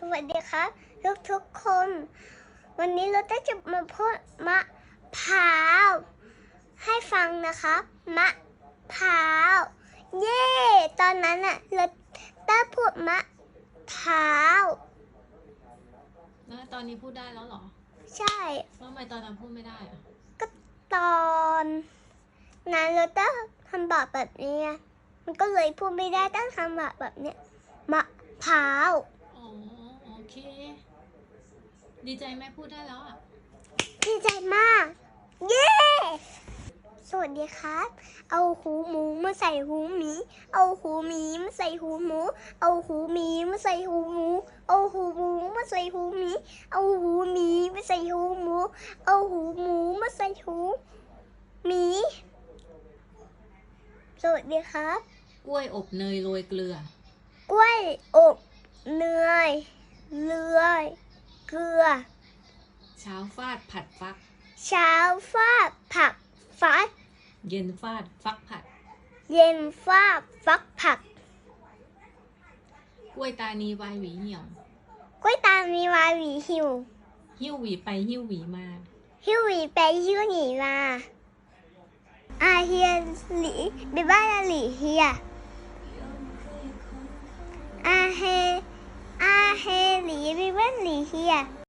สวัสดีครับทุกทุกๆคน วันนี้เราจะมาพูดมะพร้าวให้ฟังนะครับมะพร้าวเย้ตอนนั้นอะเราได้พูดมะพร้าวแล้วตอนนี้พูดได้แล้วเหรอใช่แล้วทำไมตอนนั้นพูดไม่ได้อะก็ตอนนั้นเราต้องทำแบบแบบนี้ไงมันก็เลยพูดไม่ได้ต้องทำแบบแบบเนี้ยมะพร้าวอ๋อโอ เค ดีใจไหมพูดได้แล้วอะ ดีใจมาก เย้ สวัสดีครับ เอาหูหมูมาใส่หูหมี เอาหูหมีมาใส่หูหมู เอาหูหมีมาใส่หูหมู เอาหูหมูมาใส่หูหมี เอาหูหมีมาใส่หูหมู เอาหูหมูมาใส่หูหมี สวัสดีครับ กล้วยอบเนยโรยเกลือ กล้วยอบเนยเลือย เกลือ เช้าฟาดผัดฟัก เช้าฟาดผักฟัด เย็นฟาดฟักผัด เย็นฟาดฟักผัก กล้วยตานีวายหวีเหี่ยว กล้วยตามีวาหวีหิว หิ้วหวีไปหิ้วหวีมา หิวหวีไปหิวหนีมาอาเฮียหลีบิบ้านหลีเฮีย อา